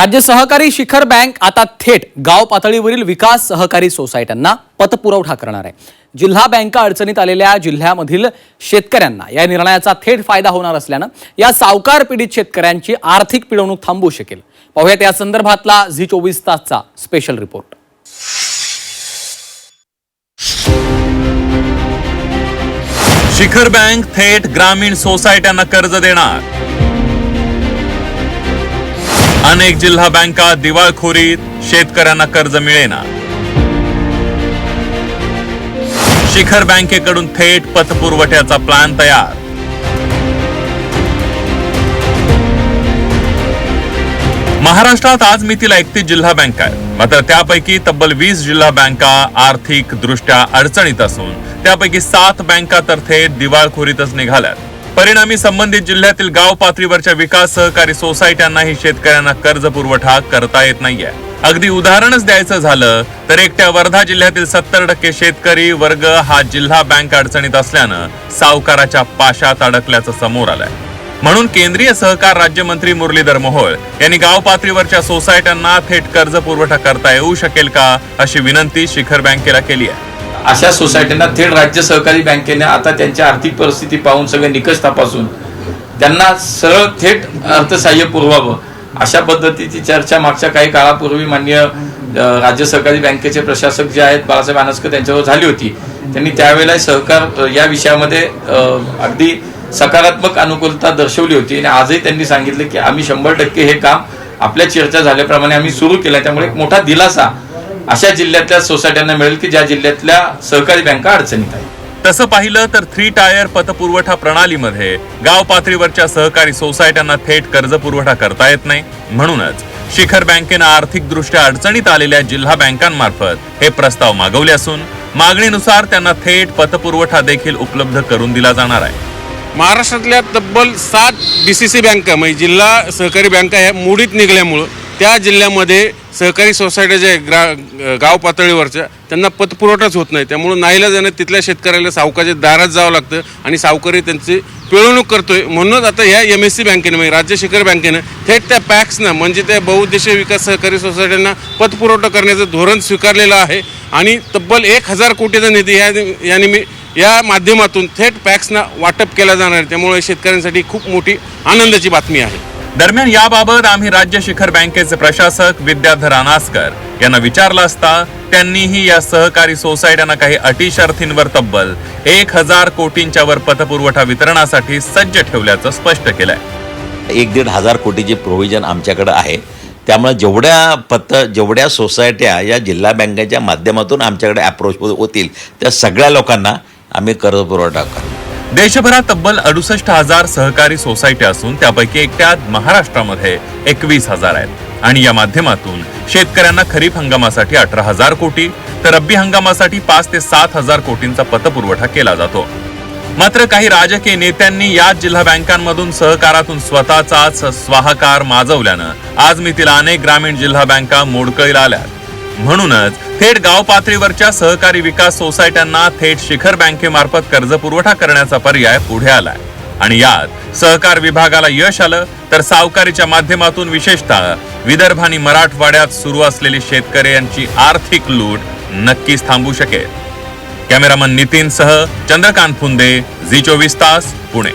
राज्य सहकारी शिखर बँक आता थेट गाव पातळीवरील विकास सहकारी सोसायट्यांना पतपुरवठा करणार आहे. जिल्हा बँका अडचणीत आलेल्या जिल्ह्यामधील शेतकऱ्यांना या निर्णयाचा थेट फायदा होणार असल्यानं या सावकार पीडित शेतकऱ्यांची आर्थिक पिळवणूक थांबू शकेल. पाहूयात या संदर्भातला झी चोवीस तासचा स्पेशल रिपोर्ट शिखर बँक थेट ग्रामीण सोसायट्यांना कर्ज देणार. अनेक जिल्हा बँका दिवाळखोरीत शेतकऱ्यांना कर्ज मिळेना. शिखर बँकेकडून थेट पतपुरवठ्याचा प्लॅन तयार. महाराष्ट्रात आज मितीला एकतीस जिल्हा बँका आहेत. मात्र त्यापैकी तब्बल वीस जिल्हा बँका आर्थिक दृष्ट्या अडचणीत असून त्यापैकी सात बँका तर थेट दिवाळखोरीतच निघाल्यात. परिणामी संबंधित जिल्ह्यातील गाव पातळीवरच्या विकास सहकारी सोसायट्यांनाही शेतकऱ्यांना कर्ज पुरवठा करता येत नाहीये. अगदी उदाहरणच द्यायचं झालं तर एकट्या वर्धा जिल्ह्यातील सत्तर टक्के शेतकरी वर्ग हा जिल्हा बँक अडचणीत असल्यानं सावकाराच्या पाशात अडकल्याचं समोर आलंय. म्हणून केंद्रीय सहकार राज्यमंत्री मुरलीधर मोहोळ यांनी गाव पातळीवरच्या सोसायट्यांना थेट कर्ज पुरवठा करता येऊ शकेल का अशी विनंती शिखर बँकेला केली आहे. अशा सोसायटींना थेट राज्य सहकारी बँकेने आता त्यांची आर्थिक परिस्थिती पाहून सगळे निकष तपासून त्यांना सरळ थेट अर्थसहाय्य पुरवावं. अशा पद्धतीची चर्चा मागच्या काही काळापूर्वी मान्य राज्य सहकारी बँकेचे प्रशासक जे आहेत बाळासाहेब आनसकर त्यांच्यावर झाली होती. त्यांनी त्यावेळेला सहकार या विषयामध्ये अगदी सकारात्मक अनुकूलता दर्शवली होती आणि आजही त्यांनी सांगितलं की आम्ही शंभर टक्के हे काम आपल्या चर्चा झाल्याप्रमाणे आम्ही सुरू केलं त्यामुळे एक मोठा दिलासा अशा जिल्ह्यातल्या सोसायट्यांना मिळेल की ज्या जिल्ह्यातल्या सहकारी बँका अडचणीत आहेत. तसं पाहिलं तर थ्री टायर पतपुरवठा प्रणालीमध्ये गाव पातळीवरच्या सहकारी सोसायट्यांना थेट कर्ज पुरवठा करता येत नाही. म्हणूनच शिखर बँकेनं आर्थिक दृष्ट्या अडचणीत आलेल्या जिल्हा बँकांमार्फत हे प्रस्ताव मागवले असून मागणीनुसार त्यांना थेट पतपुरवठा देखील उपलब्ध करून दिला जाणार आहे. महाराष्ट्रातल्या तब्बल सात डी सी सी बँका म्हणजे जिल्हा सहकारी बँका ह्या मोडीत निघाल्यामुळं त्या जिल्ह्यामध्ये सहकारी सोसायट्या ज्या ग्रा गाव पातळीवरच्या त्यांना पतपुरवठाच होत नाही. त्यामुळं नाईलाजाने तिथल्या शेतकऱ्याला सावकाच्या दारात जावं लागतं आणि सावकारी त्यांची पिळवणूक करतोय. म्हणूनच आता ह्या एम एस सी बँकेनं म्हणजे राज्य शिखर बँकेनं थेट त्या पॅक्सनं म्हणजे त्या बहुउद्देशीय विकास सहकारी सोसायट्यांना पतपुरवठा करण्याचं धोरण स्वीकारलेलं आहे. आणि तब्बल एक हजार कोटीचा निधी या याने मी या माध्यमातून थेट पॅक्सना वाटप केला जाणार आहे. त्यामुळे शेतकऱ्यांसाठी खूप मोठी आनंदाची बातमी आहे. दरम्यान याबाबत आम्ही राज्य शिखर बँकेचे प्रशासक विद्याधर अनास्कर यांना विचारलं असता त्यांनीही या सहकारी सोसायट्यांना काही अटी शर्थींवर तब्बल एक हजार कोटींच्या वर पतपुरवठा वितरणासाठी सज्ज ठेवल्याचं स्पष्ट केलंय. एक दीड हजार कोटीचे प्रोव्हिजन आमच्याकडे आहे. त्यामुळे जेवढ्या पत जेवढ्या सोसायट्या या जिल्हा बँकेच्या माध्यमातून आमच्याकडे अप्रोच होतील त्या सगळ्या लोकांना आम्ही कर्ज पुरवठा करू देशभरात तब्बल अडुसष्ट हजार सहकारी सोसायटी असून त्यापैकी एकट्या महाराष्ट्रामध्ये एकवीस हजार आहेत. आणि या माध्यमातून शेतकऱ्यांना खरीप हंगामासाठी अठरा हजार कोटी तर रब्बी हंगामासाठी पाच ते सात हजार कोटींचा पतपुरवठा केला जातो. मात्र काही राजकीय नेत्यांनी याच जिल्हा बँकांमधून सहकारातून स्वतःचाच स्वाहाकार माजवल्यानं आज मितीला अनेक ग्रामीण जिल्हा बँका मोडकळीला आल्या म्हणूनच थेट गाव पातळीवरच्या सहकारी विकास सोसायट्यांना थेट शिखर बँकेमार्फत कर्ज पुरवठा करण्याचा पर्याय पुढे आलाय. आणि यात सहकार विभागाला यश आलं तर सावकारीच्या माध्यमातून विशेषतः विदर्भ आणि मराठवाड्यात सुरू असलेली शेतकरी यांची आर्थिक लूट नक्कीच थांबू शकेल. कॅमेरामन नितीन सह चंद्रकांत फुंदे झी चोवीस तास पुणे.